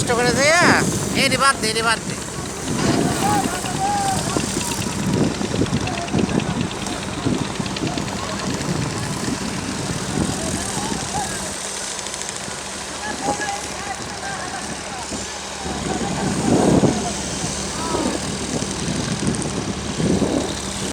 নষ্ট করে যেয়ে এটি বাদ দে বাদ দে।